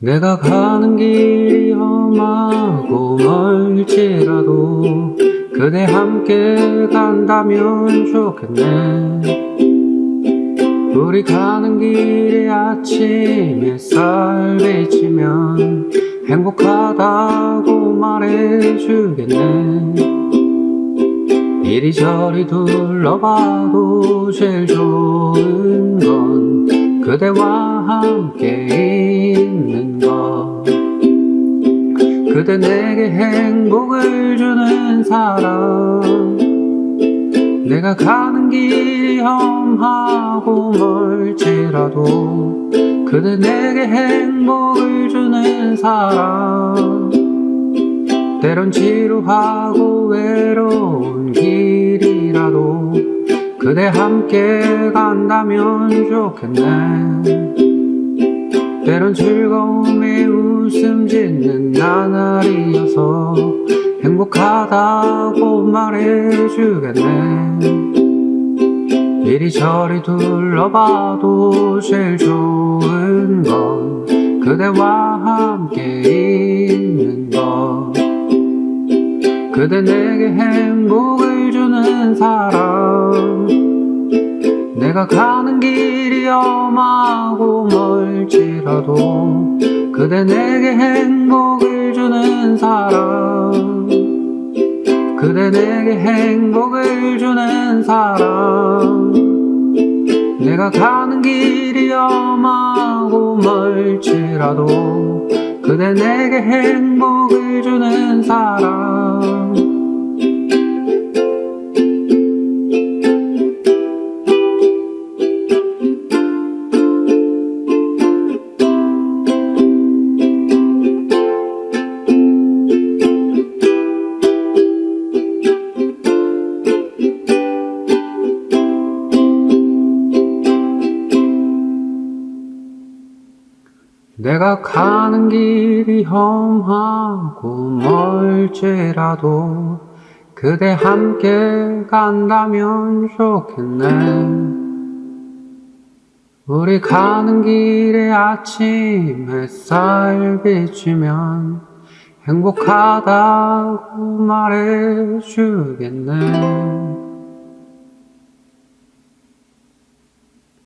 내가 가는 길이 험하고 멀지라도 그대 함께 간다면 좋겠네. 우리 가는 길에 아침 햇살 비치면 행복하다고 말해주겠네. 이리저리 둘러봐도 제일 좋은 건 그대와 함께 있는 것. 그대 내게 행복을 주는 사람. 내가 가는 길이 험하고 멀지라도 그대 내게 행복을 주는 사람. 때론 지루하고 외로운 길이라도 그대 함께 간다면 좋겠네. 때론 즐거움에 웃음 짓는 나날이어서 행복하다고 말해주겠네. 이리저리 둘러봐도 제일 좋은 건 그대와 함께 그대 내게 행복을 주는 사람. 내가 가는 길이 험하고 멀지라도 그대 내게 행복을 주는 사람. 그대 내게 행복을 주는 사람. 내가 가는 길이 험하고 멀지라도 그대 내게 행복을 주는 사람 love. 내가 가는 길이 험하고 멀지라도 그대 함께 간다면 좋겠네. 우리 가는 길에 아침 햇살 비치면 행복하다고 말해주겠네